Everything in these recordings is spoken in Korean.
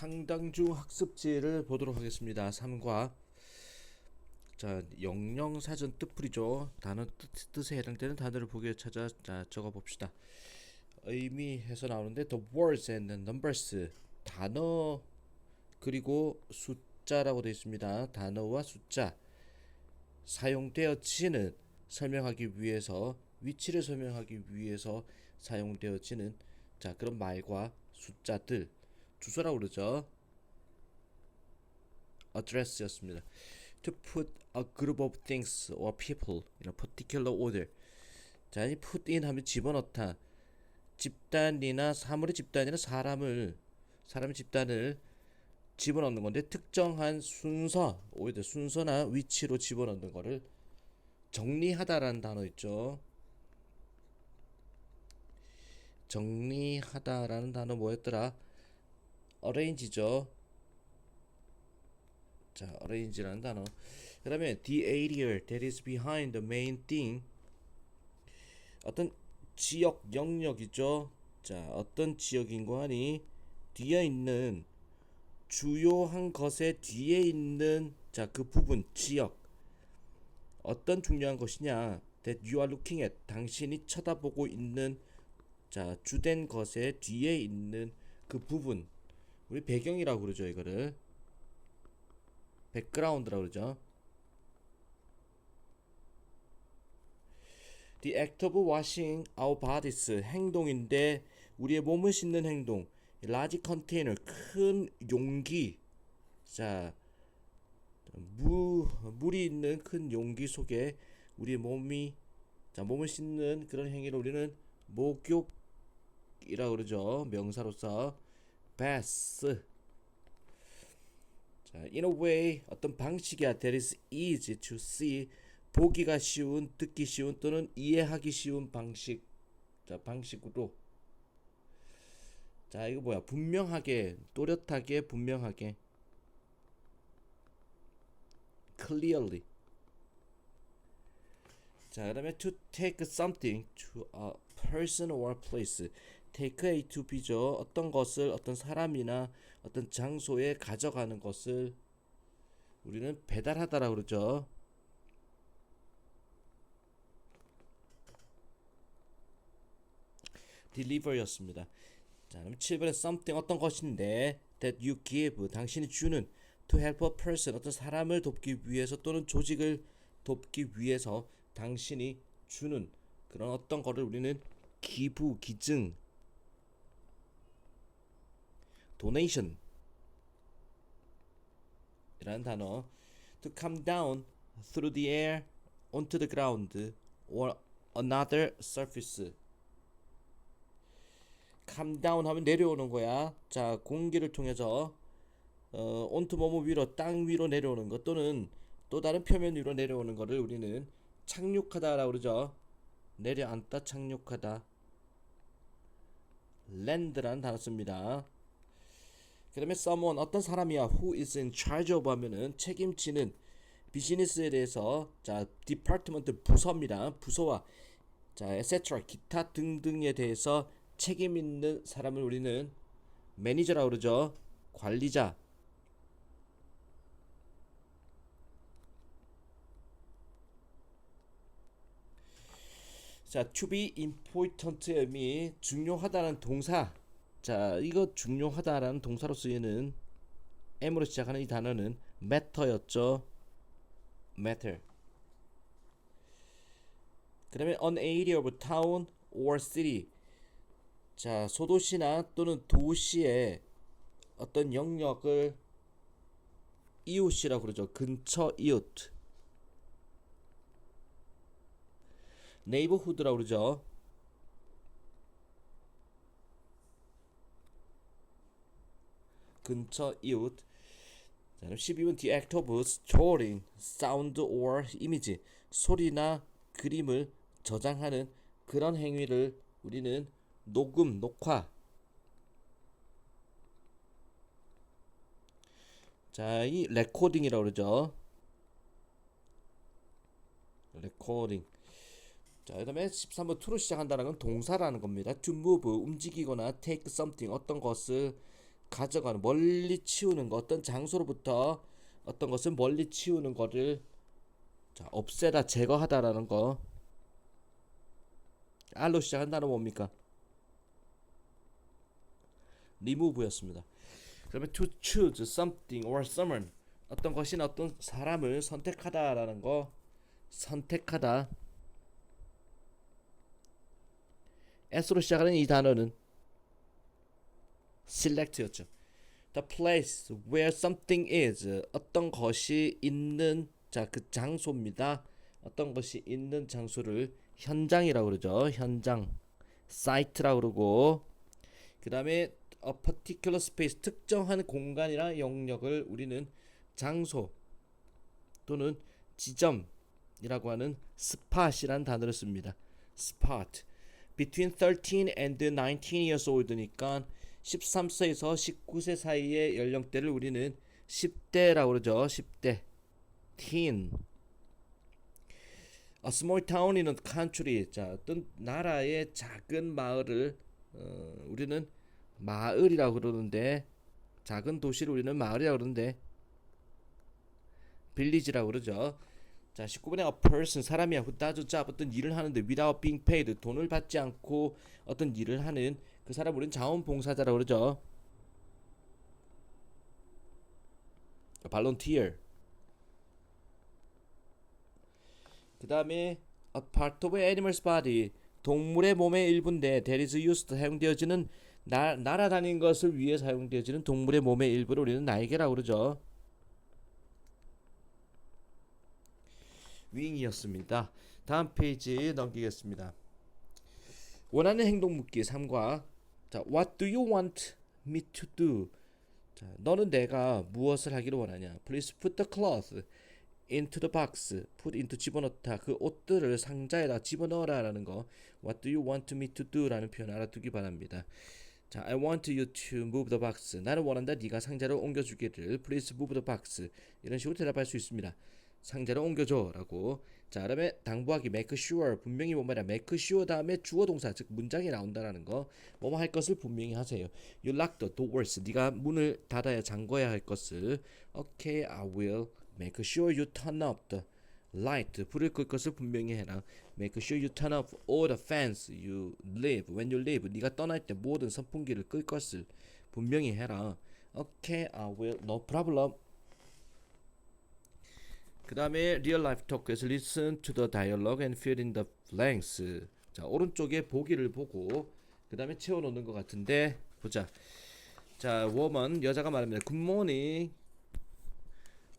상당중 학습지를 보도록 하겠습니다. 3과 자 영영사전 뜻풀이죠. 단어 뜻, 뜻에 해당되는 단어를 보기에 찾아 자, 적어 봅시다. 의미해서 나오는데 the words and the numbers 단어 그리고 숫자라고 되어 있습니다. 단어와 숫자 사용되어지는 설명하기 위해서 위치를 설명하기 위해서 사용되어지는 자 그런 말과 숫자들 주소라고 그러죠. address였습니다. To put a group of things or people in a particular order. 자, 이 put in 하면 집어넣다. 집단이나 사물의 집단이나 사람을 사람의 집단을 집어넣는 건데 특정한 순서, 오히려 순서나 위치로 집어넣는 거를 정리하다라는 단어 있죠. 정리하다라는 단어 뭐였더라? Arrange죠. 자, arrange라는 단어. 그다음에 the area that is behind the main thing. 어떤 지역 영역이죠. 자, 어떤 지역인고 하니 뒤에 있는 주요한 것의 뒤에 있는 자, 그 부분 지역 어떤 중요한 것이냐? that you are looking at 당신이 쳐다보고 있는 자, 주된 것의 뒤에 있는 그 부분 우리 배경이라고 그러죠, 이거를. 백그라운드라고 그러죠. The act of washing our bodies 행동인데 우리의 몸을 씻는 행동. large container 큰 용기. 자, 무 물이 있는 큰 용기 속에 우리의 몸이 자 몸을 씻는 그런 행위를 우리는 목욕이라고 그러죠. 명사로서 bath. 자, in a way 어떤 방식이야. That is easy to see. 보기가 쉬운, 듣기 쉬운 또는 이해하기 쉬운 방식. 자, 방식으로. 자, 이거 뭐야? 분명하게, 또렷하게, 분명하게. clearly. 자, 그다음에 to take something to a person or place. Take A to B죠. 어떤 것을 어떤 사람이나 어떤 장소에 가져가는 것을 우리는 배달하다라고 그러죠. deliver였습니다. 자, 그럼 7번에 something 어떤 것인데 that you give 당신이 주는 to help a person 어떤 사람을 돕기 위해서 또는 조직을 돕기 위해서 당신이 주는 그런 어떤 거를 우리는 기부, 기증, donation. 이라는 단어. To come down through the air onto the ground or another surface. Come down 하면 내려오는 거야. 자 공기를 통해서 어, 온투 몸 위로 땅 위로 내려오는 것 또는 또 다른 표면 위로 내려오는 것을 우리는 착륙하다라고 그러죠. 내려앉다 착륙하다. land라는 단어 씁니다 그 다음에 someone 어떤 사람이야? Who is in charge of 하면은 책임지는 비즈니스에 대해서 자 디파트먼트 부서입니다. 부서와 자 etc 기타 등등에 대해서 책임 있는 사람을 우리는 매니저라고 그러죠. 관리자. 자 to be important의 의미 중요하다는 동사 자, 이거 중요하다라는 동사로 쓰이는 M으로 시작하는 이 단어는 matter였죠. matter. 그다음에 an area of town or city. 자, 소도시나 또는 도시의 어떤 영역을 이웃이라고 그러죠. 근처 이웃. 네이버후드라고 그러죠. 근처 이웃. 자, 12번 the act of storing sound or image 소리나 그림을 저장하는 그런 행위를 우리는 녹음, 녹화. 자, 이 레코딩이라고 그러죠. 레코딩. 자, 그다음에 13번 to로 시작한다는 건 동사라는 겁니다. to move 움직이거나 take something 어떤 것을 가져가는 멀리 치우는 거 어떤 장소로부터 어떤 것을 멀리 치우는 거를 자, 없애다 제거하다라는 거 R로 시작한 단어 뭡니까? remove였습니다. 그러면 to choose something or someone 어떤 것이나 어떤 사람을 선택하다라는 거 선택하다 S로 시작하는 이 단어는 select였죠. The place where something is 어떤 것이 있는 자 그 장소입니다. 어떤 것이 있는 장소를 현장이라고 그러죠. 현장 site라고 그러고 그 다음에 a particular space 특정한 공간이나 영역을 우리는 장소 또는 지점이라고 하는 spot이란 단어를 씁니다. spot between 13 and 19 years old니까 13세에서 19세 사이의 연령대를 우리는 10대라고 그러죠. 10대. teen. A small town이는 country. 자, 어떤 나라의 작은 마을을 어, 우리는 마을이라고 그러는데 작은 도시를 우리는 마을이라고 그러는데 빌리지라고 그러죠. 자, 19번에 a person 사람이야. who does a 어떤 일을 하는데 without being paid 돈을 받지 않고 어떤 일을 하는 그 사람 우리는 자원봉사자라고 그러죠. volunteer. 그 다음에 a part of animal's body 동물의 몸의 일부인데 that is used 사용되어지는 나, 날아다니는 것을 위해 사용되어지는 동물의 몸의 일부를 우리는 날개라고 그러죠. 윙이었습니다. 다음 페이지 넘기겠습니다. 원하는 행동 묻기 3과 자, what do you want me to do? 자, 너는 내가 무엇을 하기를 원하냐? Please put the cloth into the box. put into 집어넣다. 그 옷들을 상자에다 집어넣어라라는 거. What do you want me to do?라는 표현 알아두기 바랍니다. 자, I want you to move the box. 나는 원한다. 네가 상자를 옮겨주기를. Please move the box. 이런 식으로 대답할 수 있습니다. 상자를 옮겨줘라고. 자, 그다음에 당부하기 make sure 분명히 뭐 말이야 make sure 다음에 주어 동사 즉 문장이 나온다라는 거. 뭐뭐 할 것을 분명히 하세요. You lock the doors. 네가 문을 닫아야 잠궈야 할 것을. Okay, I will make sure you turn up the light. 불을 끌 것을 분명히 해라. Make sure you turn off all the fans you leave. When you leave, 네가 떠날 때 모든 선풍기를 끌 것을 분명히 해라. Okay, I will. No problem. 그 다음에 real life talk에서 listen to the dialogue and fill in the blanks. 자 오른쪽에 보기를 보고 그 다음에 채워놓는 것 같은데 보자. 자 woman 여자가 말합니다. Good morning.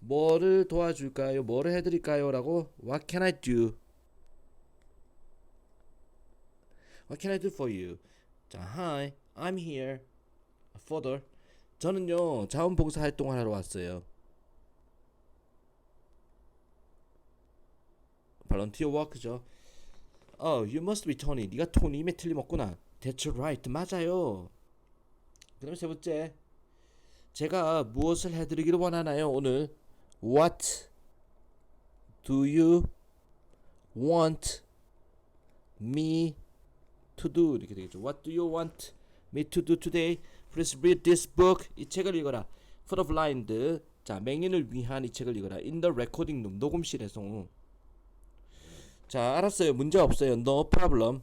뭐를 도와줄까요? 뭐를 해드릴까요?라고 What can I do? What can I do for you? 자, hi, I'm here. Further, 저는요 자원봉사 활동을 하러 왔어요. Volunteer work죠. Oh, you must be Tony. 네가 토니임에 틀림없구나. That's right. 맞아요. 그다음 세 번째. 제가 무엇을 해드리기를 원하나요? 오늘 What do you want me to do? 이렇게 되겠죠. What do you want me to do today? Please read this book. 이 책을 읽어라. For the blind. 자, 맹인을 위한 이 책을 읽어라. In the recording room. 녹음실에서. 자, 알았어요. 문제 없어요. No problem.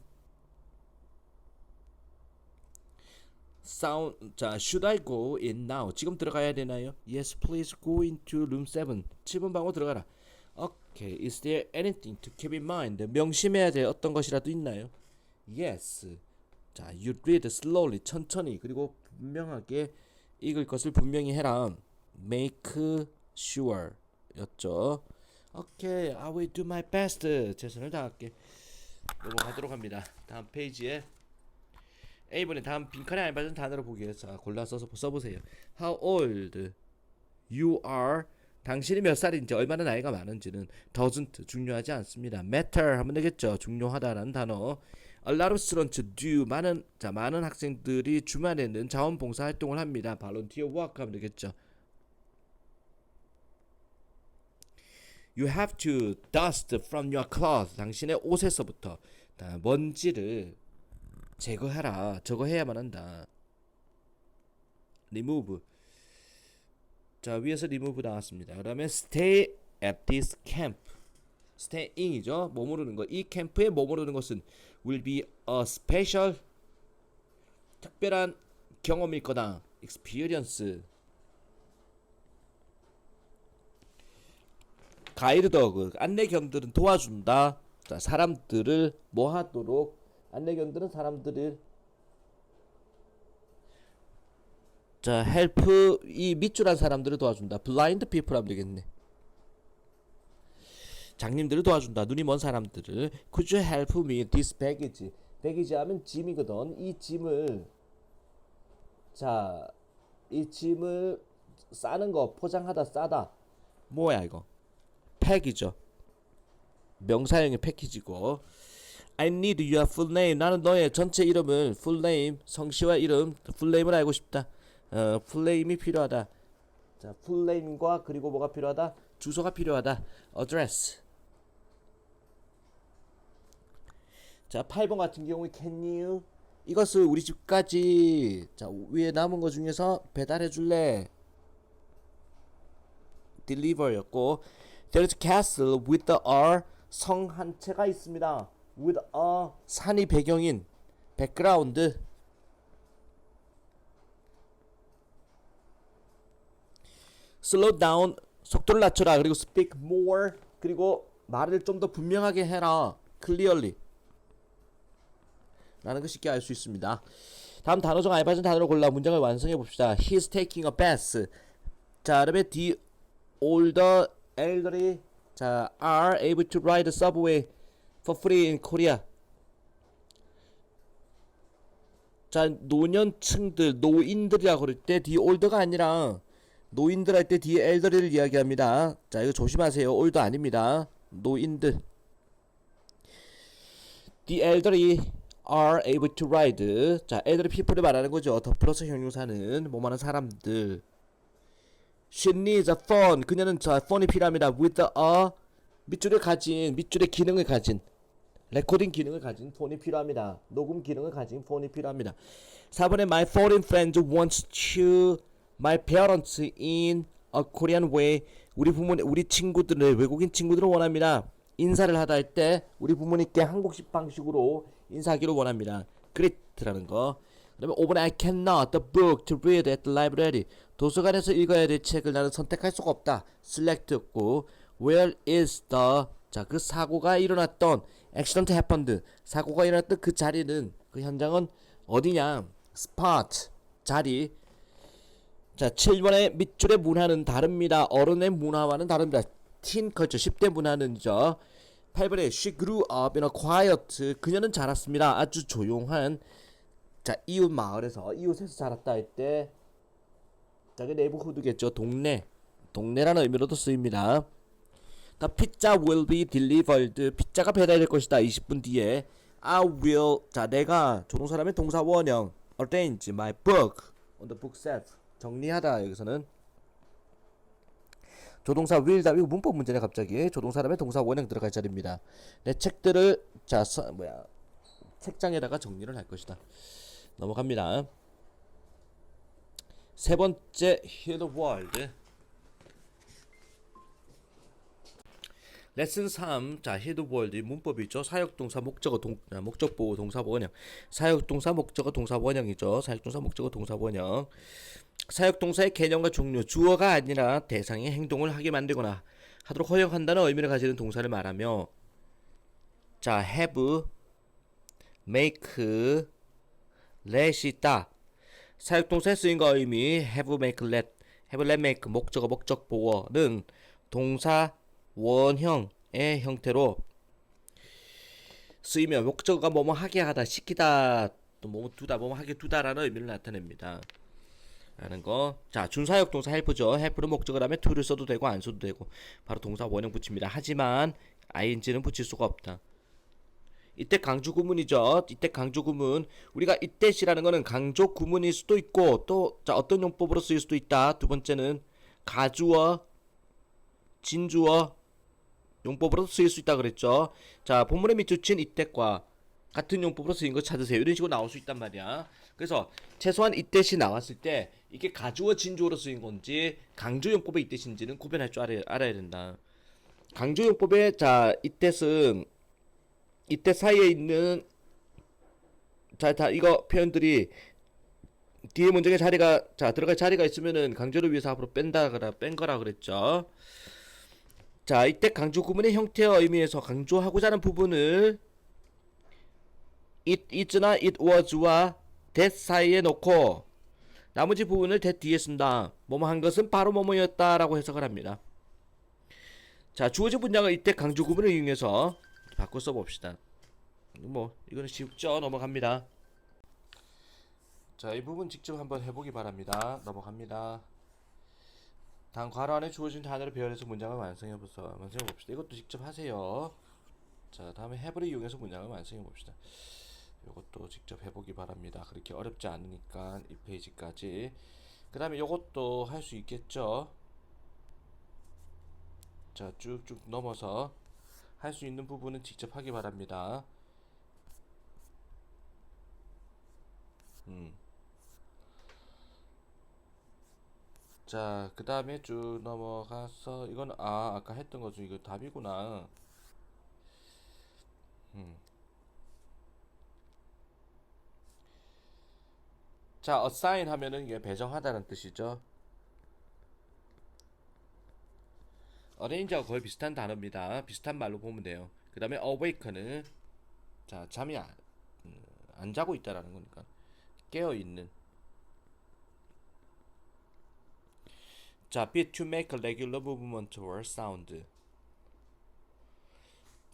Sound, 자, should I go in now? 지금 들어가야 되나요? Yes, please go into room 7. 7번 방으로 들어가라. Okay, is there anything to keep in mind? 명심해야 될 어떤 것이라도 있나요? Yes. 자, you read slowly, 천천히, 그리고 분명하게 읽을 것을 분명히 해라. Make sure 였죠. 오케이, I will do my best. 최선을 다할게. 넘어가도록 합니다. 다음 페이지에 A번에 다음 빈칸에 알맞은 단어를 보기 위해서 골라서 써보세요. How old you are 당신이 몇 살인지 얼마나 나이가 많은지는 doesn't 중요하지 않습니다. matter 하면 되겠죠. 중요하다라는 단어. A lot of students do 많은 자 많은 학생들이 주말에는 자원봉사 활동을 합니다. volunteer work 하면 되겠죠. You have to dust from your clothes. 당신의 옷에서부터 다 먼지를 제거하라. 저거 해야만 한다. remove. 자 위에서 remove 나왔습니다. 그 다음에 stay at this camp. staying이죠. 머무르는 거. 이 캠프에 머무르는 것은 will be a special 특별한 경험일 거다. experience. 가이드 더그 안내견들은 도와준다. 자, 사람들을 뭐 하도록 안내견들은 사람들을 자, 헬프 이 밑줄한 사람들을 도와준다. 블라인드 피플 하면 되겠네. 장님들을 도와준다. 눈이 먼 사람들을. Could you help me this baggage? baggage 하면 짐이거든. 이 짐을 자, 이 짐을 싸는 거 포장하다 싸다. 뭐야 이거? 팩이죠. 명사형의 패키지고. I need your full name. 나는 너의 전체 이름을 full name 성씨와 이름 full name을 알고 싶다. 어, full name이 필요하다. 자, full name과 그리고 뭐가 필요하다? 주소가 필요하다. address. 자, 8번 같은 경우에 can you 이것을 우리 집까지 자, 위에 남은 거 중에서 배달해 줄래? deliver였고 There's a castle with a 성 한 채가 있습니다. with a 산이 배경인 백그라운드 slow down 속도를 낮춰라 그리고 speak more 그리고 말을 좀 더 분명하게 해라 clearly 라는 걸 쉽게 알 수 있습니다. 다음 단어 중 알맞은 단어를 골라 문장을 완성해 봅시다. He's taking a bath. 자, 그다음에 the older elderly 자 are able to ride subway for free in Korea. 자 노년층들 노인들이라고 그럴 때 the older가 아니라 노인들 할때 the elderly를 이야기합니다. 자 이거 조심하세요. older 아닙니다. 노인들. The elderly are able to ride. 자 elderly people을 말하는 거죠. 더 플러스 형용사는 뭐 많은 사람들. She needs a phone. 그녀는 저 폰이 필요합니다. With a 밑줄을 가진 밑줄의 기능을 가진 레코딩 기능을 가진 폰이 필요합니다. 녹음 기능을 가진 폰이 필요합니다. 4번에 My foreign friend wants to my parents in a Korean way. 우리 부모님 우리 친구들을 외국인 친구들을 원합니다. 인사를 하다 할 때 우리 부모님께 한국식 방식으로 인사하기를 원합니다. 그레이트라는 거. 그다음에 5번에 I cannot the book to read at the library. 도서관에서 읽어야 될 책을 나는 선택할 수가 없다. select였고 where is the 자 그 사고가 일어났던 accident happened 사고가 일어났던 그 자리는 그 현장은 어디냐 spot 자리 자 7번의 밑줄의 문화는 다릅니다. 어른의 문화와는 다릅니다. teen culture 10대 문화는죠. 8번에 she grew up in a quiet 그녀는 자랐습니다. 아주 조용한 자 이웃 마을에서 이웃에서 자랐다 할 때 자기 네이버후드겠죠. 동네. 동네라는 의미로도 쓰입니다. 다 피자 will be delivered. 피자가 배달될 것이다. 20분 뒤에. I will. 자 내가 조동사람의 동사 원형. Arrange my book. On the book shelf 정리하다 여기서는. 조동사 will다 이거 문법 문제네 갑자기. 조동사람의 동사 원형 들어갈 자리입니다. 내 책들을 자 서, 뭐야. 책장에다가 정리를 할 것이다 넘어갑니다 세 번째 the world 레슨 3. 자, hear the world 문법이 있죠. 사역동사 목적어 동 아, 목적 보호 동사 원형. 사역동사 목적어 동사 원형이죠. 사역동사 목적어 동사 원형. 사역동사의 개념과 종류, 주어가 아니라 대상의 행동을 하게 만들거나 하도록 허용한다는 의미를 가지는 동사를 말하며 자, have, make, let이 있다. 사역동사의 쓰임과 의미 have, make, let, have, let, make 목적어 목적 보어는 동사 원형의 형태로 쓰이며 목적어가 뭐뭐 하게 하다 시키다 또 뭐뭐 두다 뭐뭐 하게 두다라는 의미를 나타냅니다. 라는 거. 자, 준사역 동사 help는 목적을 하면 to를 써도 되고 안 써도 되고 바로 동사 원형 붙입니다. 하지만 ing는 붙일 수가 없다. 이때 강조 구문이죠. 이때 강조 구문. 우리가 이때시라는 거는 강조 구문일 수도 있고 또 자, 어떤 용법으로 쓰일 수도 있다. 두 번째는 가주어, 진주어 용법으로 쓰일 수 있다 그랬죠. 자, 본문에 밑줄친 이때과 같은 용법으로 쓰인 거 찾으세요. 이런 식으로 나올 수 있단 말이야. 그래서 최소한 이때시 나왔을 때 이게 가주어 진주어로 쓰인 건지 강조 용법의 이 뜻인지는 구별할 줄 알아야, 알아야 된다. 강조 용법의 자 이뜻은 이때 사이에 있는 자, 다 이거 표현들이 뒤에 문장에 자리가 자 들어갈 자리가 있으면은 강조를 위해서 앞으로 뺀다 그라 뺀 거라 그랬죠. 자 이때 강조 구문의 형태와 의미에서 강조하고자 하는 부분을 it is나 it was와 that 사이에 놓고 나머지 부분을 that 뒤에 쓴다. 뭐뭐 한 것은 바로 뭐뭐였다라고 해석을 합니다. 자 주어진 문장을 이때 강조 구문을 이용해서 바꿔 써봅시다. 뭐 이거는 쉽죠 넘어갑니다. 자 이 부분 직접 한번 해보기 바랍니다. 넘어갑니다. 다음 괄호 안에 주어진 단어를 배열해서 문장을 완성해보서 완성해봅시다. 이것도 직접 하세요. 자 다음에 해브를 이용해서 문장을 완성해봅시다. 이것도 직접 해보기 바랍니다. 그렇게 어렵지 않으니까 이 페이지까지. 그 다음에 이것도 할 수 있겠죠. 자 쭉쭉 넘어서 할 수 있는 부분은 직접 하기 바랍니다. 음. 자, 그 다음에 쭉 넘어가서 이건 아 아까 했던 거중 이거 답이구나. 음. 자, assign 하면은 이게 배정하다는 뜻이죠. Arrange하고 거의 비슷한 단어입니다. 비슷한 말로 보면 돼요. 그 다음에 awaken은 자 잠이 안, 음, 안 자고 있다라는 거니까 깨어 있는. 자, beat to make a regular movement or sound.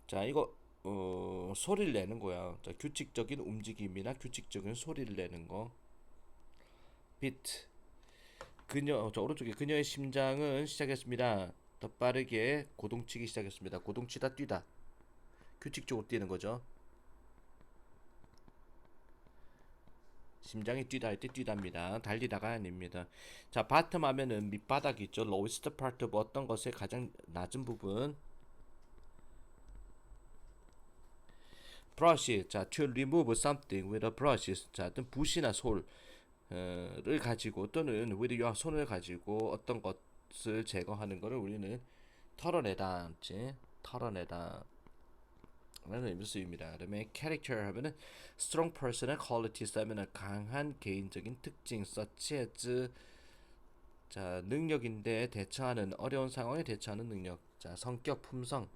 자, 이거 어, 소리를 내는 거야. 자, 규칙적인 움직임이나 규칙적인 소리를 내는 거. beat. 그녀, 저 오른쪽에 그녀의 심장은 시작했습니다. 더 빠르게 고동치기 시작했습니다. 고동치다 뛰다. 규칙적으로 뛰는 거죠. 심장이 뛰다 할 때 뛰답니다. 달리다가 아닙니다. 자, 바텀 하면은 밑바닥 있죠. lowest part of 어떤 것의 가장 낮은 부분. brush. 자, to remove something with a brush. 자, 어떤 붓이나 솔을 가지고 또는 with your 손을 가지고 어떤 것 을 제거하는 것을 우리는 털어내다. 지 털어내다. 라는 의미로 쓰입니다. 그 다음에 character 하면은 strong personal qualities 하면은 강한 개인적인 특징 such as 자 능력인데 대처하는 어려운 상황에 대처하는 능력 자 성격 품성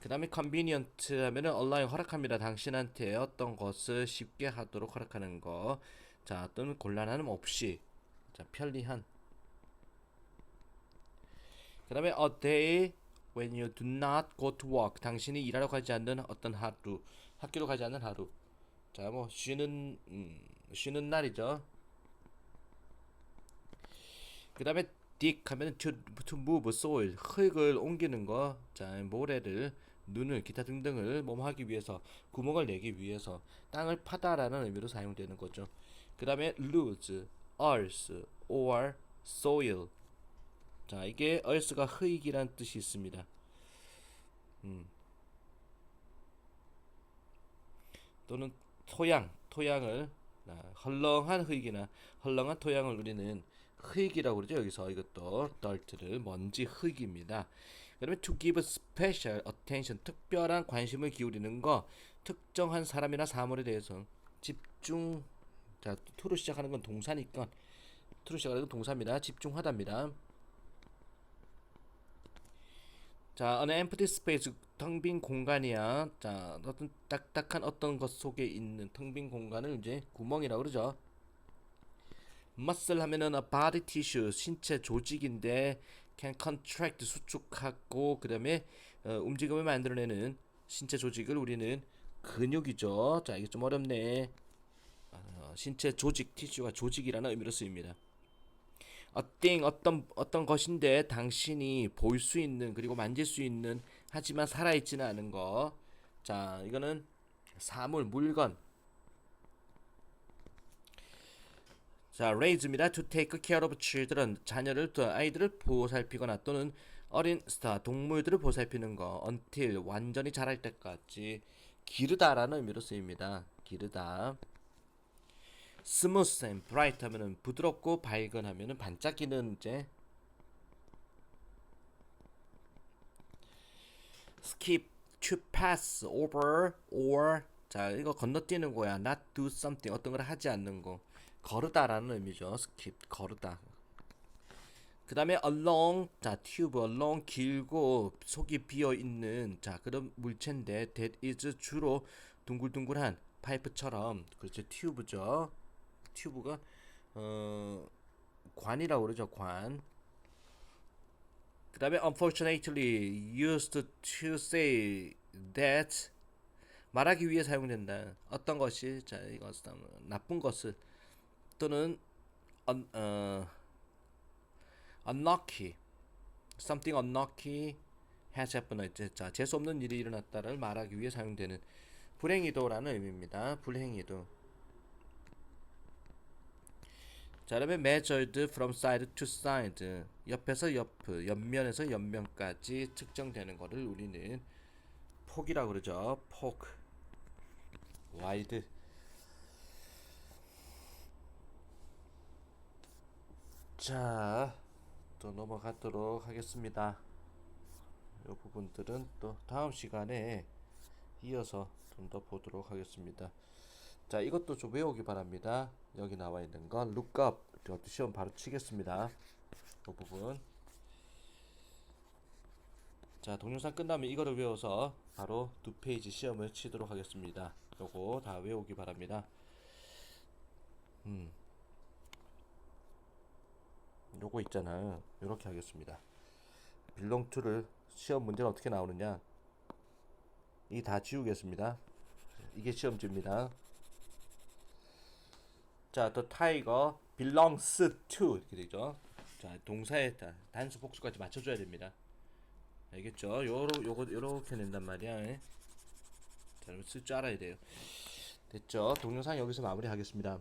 그 다음에 convenient 하면은 allow 허락합니다 당신한테 어떤 것을 쉽게 하도록 허락하는 거 자 또는 곤란함 없이 자 편리한 그 다음에 a day when you do not go to work. 당신이 일하러 가지 않는 어떤 하루. 학교로 가지 않는 하루. 자, 뭐 쉬는 음, 쉬는 날이죠. 그 다음에 dig 하면 to, to move soil. 흙을 옮기는 거. 자, 모래를 눈을 기타 등등을 몸 하기 위해서 구멍을 내기 위해서 땅을 파다라는 의미로 사용되는 거죠. 그 다음에 lose, earth, or soil. 자, 이게 earth가 흙이란 뜻이 있습니다. 음. 또는 토양, 토양을 아, 헐렁한 흙이나 헐렁한 토양을 우리는 흙이라고 그러죠. 여기서 이것도 dirt를 먼지 흙입니다. 그러면 to give special attention 특별한 관심을 기울이는 거 특정한 사람이나 사물에 대해서 집중 자, to로 시작하는 건 동사니까 to로 시작하는 건 동사입니다. 집중하답니다. 자, 어느 empty space 텅 빈 공간이야. 자, 어떤 딱딱한 어떤 것 속에 있는 텅 빈 공간을 이제 구멍이라고 그러죠. muscle 하면은 a body tissue 신체 조직인데 can contract 수축하고 그다음에 어, 움직임을 만들어내는 신체 조직을 우리는 근육이죠. 자, 이게 좀 어렵네. 어, 신체 조직 티슈가 조직이라는 의미로 쓰입니다. thing 어떤 어떤 것인데 당신이 볼 수 있는 그리고 만질 수 있는 하지만 살아 있지는 않은 거. 자, 이거는 사물 물건. 자, raise입니다. to take care of children 자녀를 또 아이들을 보살피거나 또는 어린 스타 동물들을 보살피는 거 until 완전히 자랄 때까지 기르다라는 의미로 쓰입니다. 기르다. Smooth and bright 하면은 부드럽고 밝은 하면은 반짝이는 이제 skip to pass over or 자 이거 건너뛰는 거야. not do something. 어떤 걸 하지 않는 거. 거르다라는 의미죠. skip 거르다. 그 다음에 along 자 tube along 길고 속이 비어 있는 자 그런 물체인데 that is 주로 둥글둥글한 파이프처럼 그렇죠. 튜브죠 튜브가 어 관이라고 그러죠 관 그 다음에 unfortunately used to say that 말하기 위해 사용된다. 어떤 것이 자 이것은 나쁜 것을 또는 un, 어, unlucky something unlucky has happened 자 재수 없는 일이 일어났다를 말하기 위해 사용되는 불행히도라는 의미입니다. 불행히도 자, 그다음에 measured from side to side 옆에서 옆, 옆면에서 옆면까지 측정되는 것을 우리는 폭이라고 그러죠. 폭. wide. 자, 또 넘어가도록 하겠습니다. 이 부분들은 또 다음 시간에 이어서 좀 더 보도록 하겠습니다. 자, 이것도 좀 외우기 바랍니다. 여기 나와 있는 건 lookup. 시험 바로 치겠습니다. 그 부분. 자, 동영상 끝나면 이거를 외워서 바로 두 페이지 시험을 치도록 하겠습니다. 요거 다 외우기 바랍니다. 음. 요거 있잖아요. 요렇게 하겠습니다. belong to를 시험 문제는 어떻게 나오느냐? 이 다 지우겠습니다. 이게 시험지입니다. 자, the tiger belongs to 이렇게 되죠. 자, 동사의 다- 단수 복수까지 맞춰줘야 됩니다. 알겠죠? 요러 요거 요렇게 낸단 말이야. 예? 자, 쓸줄 알아야 돼요. 됐죠? 동영상 여기서 마무리하겠습니다.